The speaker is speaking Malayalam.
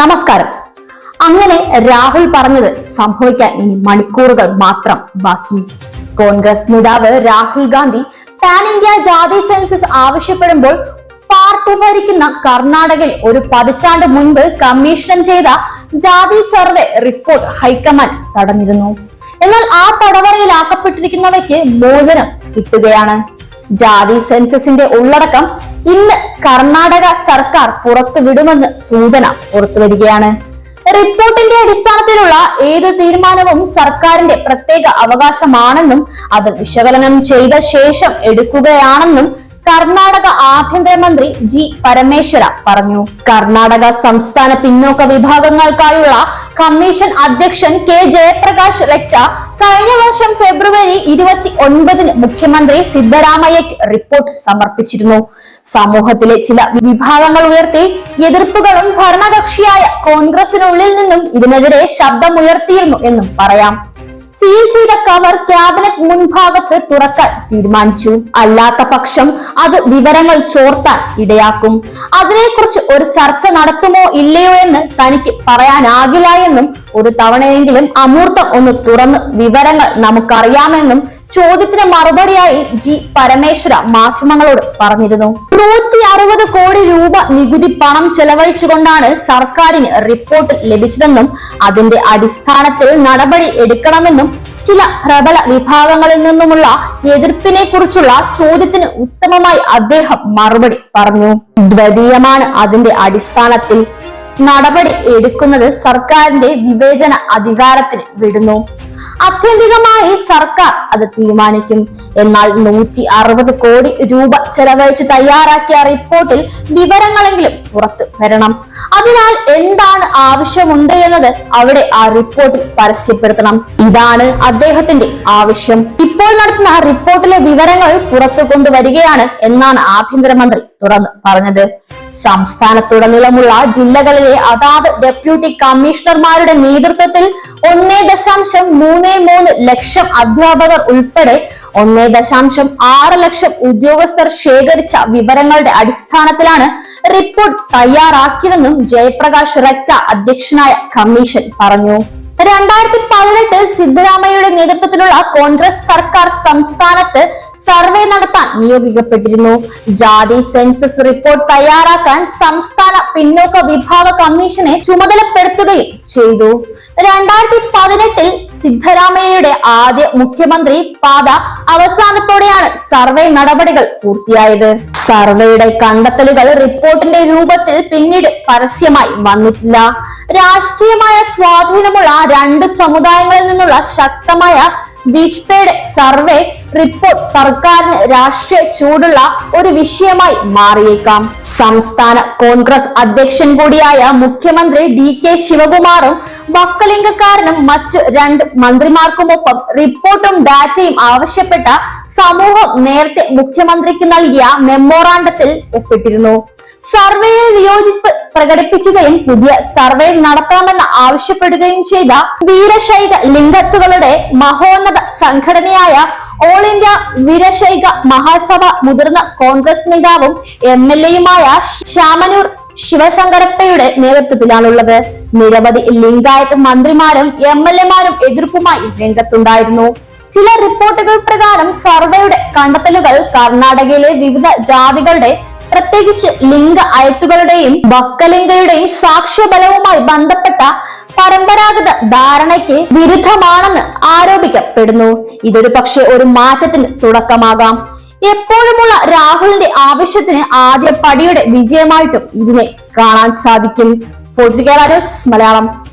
നമസ്കാരം. അങ്ങനെ രാഹുൽ പറഞ്ഞത് സംഭവിക്കാൻ ഇനി മണിക്കൂറുകൾ മാത്രം ബാക്കി. കോൺഗ്രസ് നേതാവ് രാഹുൽ ഗാന്ധി പാൻ ഇന്ത്യ ജാതി സെൻസസ് ആവശ്യപ്പെടുമ്പോൾ പാർട്ടി ഭരിക്കുന്ന കർണാടകയിൽ ഒരു പതിറ്റാണ്ട് മുൻപ് കമ്മീഷൻ ചെയ്ത ജാതി സർവേ റിപ്പോർട്ട് ഹൈക്കമാൻഡ് തടഞ്ഞിരുന്നു. എന്നാൽ ആ തടവറയിലാക്കപ്പെട്ടിരിക്കുന്നവയ്ക്ക് മോചനം കിട്ടുകയാണ്. ജാതി സെൻസസിന്റെ ഉള്ളടക്കം ഇന്ന് കർണാടക സർക്കാർ പുറത്തുവിടുമെന്ന് സൂചന പുറത്തുവരികയാണ് റിപ്പോർട്ടിന്റെ അടിസ്ഥാനത്തിലുള്ള ഏത് തീരുമാനവും സർക്കാരിന്റെ പ്രത്യേക അവകാശമാണെന്നും അത് വിശകലനം ചെയ്ത ശേഷം എടുക്കുകയാണെന്നും കർണാടക ആഭ്യന്തരമന്ത്രി ജി പരമേശ്വര പറഞ്ഞു. കർണാടക സംസ്ഥാന പിന്നോക്ക വിഭാഗങ്ങൾക്കായുള്ള കമ്മീഷൻ അധ്യക്ഷൻ കെ ജയപ്രകാശ് റെക്ട കഴിഞ്ഞ വർഷം ഫെബ്രുവരി ഇരുപത്തി ഒൻപതിന് മുഖ്യമന്ത്രി സിദ്ധരാമയ്യക്ക് റിപ്പോർട്ട് സമർപ്പിച്ചിരുന്നു. സമൂഹത്തിലെ ചില വിഭാഗങ്ങൾ ഉയർത്തി എതിർപ്പുകളും ഭരണകക്ഷിയായ കോൺഗ്രസിനുള്ളിൽ നിന്നും ഇതിനെതിരെ ശബ്ദമുയർത്തിയിരുന്നു എന്നും പറയാം. സീൽ ചെയ്ത കവർ ക്യാബിനറ്റ് മുൻഭാഗത്ത് തുറക്കാൻ തീരുമാനിച്ചു. അല്ലാത്ത പക്ഷം അത് വിവരങ്ങൾ ചോർത്താൻ ഇടയാക്കും. അതിനെക്കുറിച്ച് ഒരു ചർച്ച നടത്തുമോ ഇല്ലയോ എന്ന് തനിക്ക് പറയാനാകില്ല എന്നും ഒരു തവണയെങ്കിലും അമൂർത്തം ഒന്ന് തുറന്ന് വിവരങ്ങൾ നമുക്കറിയാമെന്നും ചോദ്യത്തിന് മറുപടിയായി ജി പരമേശ്വര മാധ്യമങ്ങളോട് പറഞ്ഞിരുന്നു. നൂറ്റി അറുപത് കോടി രൂപ നികുതി പണം ചെലവഴിച്ചുകൊണ്ടാണ് സർക്കാരിന് റിപ്പോർട്ട് ലഭിച്ചതെന്നും അതിന്റെ അടിസ്ഥാനത്തിൽ നടപടി എടുക്കണമെന്നും ചില പ്രബല വിഭാഗങ്ങളിൽ നിന്നുമുള്ള എതിർപ്പിനെ കുറിച്ചുള്ള ചോദ്യത്തിന് ഉത്തമമായി അദ്ദേഹം മറുപടി പറഞ്ഞു. ദ്വതീയമാണ് അതിന്റെ അടിസ്ഥാനത്തിൽ നടപടി എടുക്കുന്നത് സർക്കാരിന്റെ വിവേചന അധികാരത്തിന് വിടുന്നു. ആത്യന്തികമായി സർക്കാർ അത് തീരുമാനിക്കും. എന്നാൽ നൂറ്റി അറുപത് കോടി രൂപ ചെലവഴിച്ച് തയ്യാറാക്കിയ റിപ്പോർട്ടിൽ വിവരങ്ങളെങ്കിലും പുറത്തു വരണം. അതിനാൽ എന്താണ് ആവശ്യമുണ്ട് എന്നത് അവിടെ ആ റിപ്പോർട്ടിൽ പരസ്യപ്പെടുത്തണം. ഇതാണ് അദ്ദേഹത്തിന്റെ ആവശ്യം. ഇപ്പോൾ നടത്തുന്ന റിപ്പോർട്ടിലെ വിവരങ്ങൾ പുറത്തു കൊണ്ടുവരികയാണ് എന്നാണ് ആഭ്യന്തരമന്ത്രി തുറന്ന് പറഞ്ഞത്. സംസ്ഥാനത്തുടനീളമുള്ള ജില്ലകളിലെ അതാത് ഡെപ്യൂട്ടി കമ്മീഷണർമാരുടെ നേതൃത്വത്തിൽ ഒന്നേ ദശാംശം മൂന്ന് മൂന്ന് ലക്ഷം അധ്യാപകർ ഉൾപ്പെടെ ഒന്നേ ദശാംശം ആറ് ലക്ഷം ഉദ്യോഗസ്ഥർ ശേഖരിച്ച വിവരങ്ങളുടെ അടിസ്ഥാനത്തിലാണ് റിപ്പോർട്ട് തയ്യാറാക്കിയതെന്നും ജയപ്രകാശ് റെക്ക അധ്യക്ഷനായ കമ്മീഷൻ പറഞ്ഞു. രണ്ടായിരത്തി പതിനെട്ട് സിദ്ധരാമയ്യയുടെ നേതൃത്വത്തിലുള്ള കോൺഗ്രസ് സർക്കാർ സംസ്ഥാനത്ത് സർവേ നടത്താൻ നിയോഗിക്കപ്പെട്ടിരുന്നു. ജാതി സെൻസസ് റിപ്പോർട്ട് തയ്യാറാക്കാൻ സംസ്ഥാന പിന്നോക്ക വിഭാഗ കമ്മീഷനെ ചുമതലപ്പെടുത്തുകയും ചെയ്തു. രണ്ടായിരത്തി പതിനെട്ടിൽ സിദ്ധരാമയ്യയുടെ ആദ്യ മുഖ്യമന്ത്രി പാത അവസാനത്തോടെയാണ് സർവേ നടപടികൾ പൂർത്തിയായത്. സർവേയുടെ കണ്ടെത്തലുകൾ റിപ്പോർട്ടിന്റെ രൂപത്തിൽ പിന്നീട് പരസ്യമായി വന്നിട്ടില്ല. രാഷ്ട്രീയമായ സ്വാധീനമുള്ള രണ്ട് സമുദായങ്ങളിൽ നിന്നുള്ള ശക്തമായ ബീച്ച്പേയുടെ സർവേ റിപ്പോർട്ട് സർക്കാരിന് രാഷ്ട്രീയ ചൂടുള്ള ഒരു വിഷയമായി മാറിയേക്കാം. സംസ്ഥാന കോൺഗ്രസ് അധ്യക്ഷൻ കൂടിയായ മുഖ്യമന്ത്രി ഡി കെ ശിവകുമാറും വക്കലിംഗക്കാരനും മറ്റു രണ്ട് മന്ത്രിമാർക്കുമൊപ്പം റിപ്പോർട്ടും ഡാറ്റയും ആവശ്യപ്പെട്ട സമൂഹം നേരത്തെ മുഖ്യമന്ത്രിക്ക് നൽകിയ മെമ്മോറാണ്ടത്തിൽ ഒപ്പിട്ടിരുന്നു. സർവേയിൽ വിയോജിപ്പ് പ്രകടിപ്പിക്കുകയും പുതിയ സർവേ നടത്തണമെന്ന് ആവശ്യപ്പെടുകയും ചെയ്ത വീരശൈത ലിംഗത്തുകളുടെ മഹോന്നത സംഘടനയായ ഓൾ ഇന്ത്യ വീരശൈക മഹാസഭ മുതിർന്ന കോൺഗ്രസ് നേതാവും എം എൽ എയുമായ ശ്യാമനൂർ ശിവശങ്കരപ്പയുടെ നേതൃത്വത്തിലാണുള്ളത്. നിരവധി ലിംഗായത്ത് മന്ത്രിമാരും എം എൽ എമാരും എതിർപ്പുമായി രംഗത്തുണ്ടായിരുന്നു. ചില റിപ്പോർട്ടുകൾ പ്രകാരം സർവേയുടെ കണ്ടെത്തലുകൾ കർണാടകയിലെ വിവിധ ജാതികളുടെ പ്രത്യേകിച്ച് ലിംഗ അയത്തുകളുടെയും വക്കലിംഗയുടെയും സാക്ഷ്യബലവുമായി ബന്ധപ്പെട്ട പരമ്പരാഗത ധാരണയ്ക്ക് വിരുദ്ധമാണെന്ന് ആരോപിക്കപ്പെടുന്നു. ഇതൊരു പക്ഷേ ഒരു മാറ്റത്തിന് തുടക്കമാകാം. എപ്പോഴുമുള്ള രാഹുലിന്റെ ആവശ്യത്തിന് ആദ്യ പടിയുടെ വിജയമായിട്ടും ഇതിനെ കാണാൻ സാധിക്കും. മലയാളം.